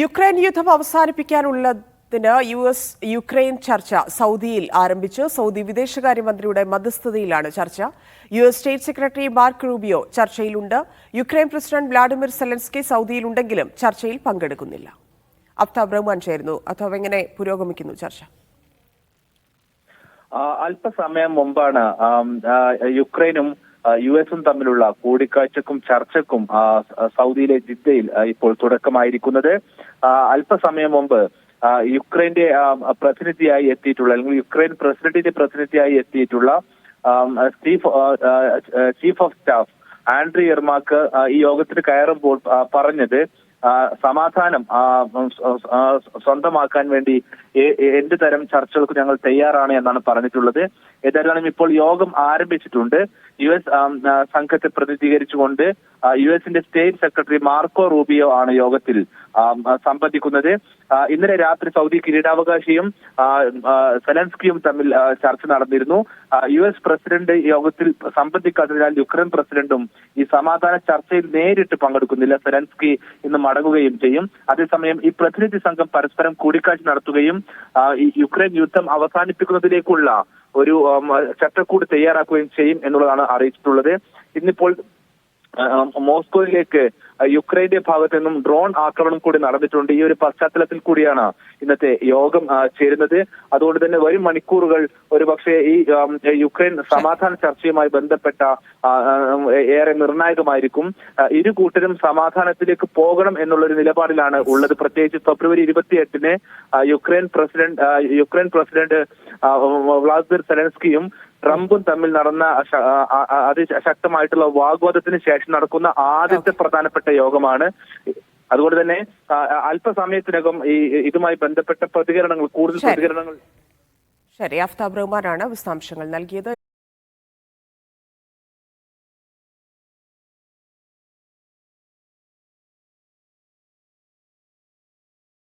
Ukraine യുദ്ധം അവസാനിപ്പിക്കാനുള്ളതിന് U S Ukraine ചർച്ച സൗദിയിൽ ആരംഭിച്ചു സൗദി വിദേശകാര്യമന്ത്രിയുടെ മധ്യസ്ഥതയിലാണ് ചർച്ച. U S state secretary Marco Rubio ചർച്ചയിലുണ്ട്. Ukraine president Vladimir Zelensky സൗദിയിലുണ്ടെങ്കിലും ചർച്ചയിൽ പങ്കെടുക്കുന്നില്ല. അഫ്താബ് റഹ്മാൻ ചേരുന്നു. അഥവാ എങ്ങനെ പുരോഗമിക്കുന്നു ചർച്ച? അല്പസമയം മുമ്പാണ്. യുക്രൈനും യു എസും തമ്മിലുള്ള കൂടിക്കാഴ്ചക്കും ചർച്ചക്കും സൗദിയിലെ ജിദ്ദയിൽ ഇപ്പോൾ തുടക്കമായിരിക്കുന്നത്. അല്പസമയം മുമ്പ് യുക്രൈന്റെ പ്രതിനിധിയായി എത്തിയിട്ടുള്ള അല്ലെങ്കിൽ യുക്രൈൻ പ്രസിഡന്റിന്റെ പ്രതിനിധിയായി എത്തിയിട്ടുള്ള ആ, chief of staff Andriy Yermak ഈ യോഗത്തിന് കയറുമ്പോൾ പറഞ്ഞത് സമാധാനം സ്വന്തമാക്കാൻ വേണ്ടി എന്ത് തരം ചർച്ചകൾക്ക് ഞങ്ങൾ തയ്യാറാണ് എന്നാണ് പറഞ്ഞിട്ടുള്ളത്. ഏതായാലും ഇപ്പോൾ യോഗം ആരംഭിച്ചിട്ടുണ്ട്. യു എസ് സംഘത്തെ പ്രതിനിധീകരിച്ചുകൊണ്ട് യു എസിന്റെ സ്റ്റേറ്റ് സെക്രട്ടറി മാർക്കോ റൂബിയോ ആണ് യോഗത്തിൽ സംബന്ധിക്കുന്നത്. ഇന്നലെ രാത്രി സൗദി കിരീടാവകാശിയും സെലൻസ്കിയും തമ്മിൽ ചർച്ച നടന്നിരുന്നു. യു എസ് പ്രസിഡന്റ് യോഗത്തിൽ സംബന്ധിക്കാത്തതിനാൽ യുക്രൈൻ പ്രസിഡന്റും ഈ സമാധാന ചർച്ചയിൽ നേരിട്ട് പങ്കെടുക്കുന്നില്ല. സെലൻസ്കി ഇന്ന് മടങ്ങുകയും ചെയ്യും. അതേസമയം ഈ പ്രതിനിധി സംഘം പരസ്പരം കൂടിക്കാഴ്ച നടത്തുകയും ഈ യുക്രൈൻ യുദ്ധം അവസാനിപ്പിക്കുന്നതിലേക്കുള്ള ഒരു ചട്ടക്കൂട് തയ്യാറാക്കുകയും ചെയ്യും എന്നുള്ളതാണ് അറിയിച്ചിട്ടുള്ളത്. ഇന്നിപ്പോൾ മോസ്കോയിലേക്ക് യുക്രൈന്റെ ഭാഗത്തു നിന്നും ഡ്രോൺ ആക്രമണം കൂടി നടന്നിട്ടുണ്ട്. ഈ ഒരു പശ്ചാത്തലത്തിൽ കൂടിയാണ് ഇന്നത്തെ യോഗം ചേരുന്നത്. അതുകൊണ്ട് തന്നെ വരും മണിക്കൂറുകൾ ഒരുപക്ഷെ ഈ യുക്രൈൻ സമാധാന ചർച്ചയുമായി ബന്ധപ്പെട്ട ഏറെ നിർണായകമായിരിക്കും. ഇരു കൂട്ടരും സമാധാനത്തിലേക്ക് പോകണം എന്നുള്ള ഒരു നിലപാടിലാണ് ഉള്ളത്. പ്രത്യേകിച്ച് ഫെബ്രുവരി ഇരുപത്തിയെട്ടിന് Ukraine president Ukraine president Vladimir സെലൻസ്കിയും ട്രംപും തമ്മിൽ നടന്ന അതിശക്തമായിട്ടുള്ള വാഗ്വാദത്തിന് ശേഷം നടക്കുന്ന ആദ്യത്തെ പ്രധാനപ്പെട്ട യോഗമാണ്. അതുകൊണ്ട് തന്നെ അല്പസമയത്തിനകം ഈ ഇതുമായി ബന്ധപ്പെട്ട പ്രതികരണങ്ങൾ കൂടുതൽ പ്രതികരണങ്ങൾ ശരി അഫ്താബ് റഹ്മാനാണ് വിശദാംശങ്ങൾ നൽകിയത്.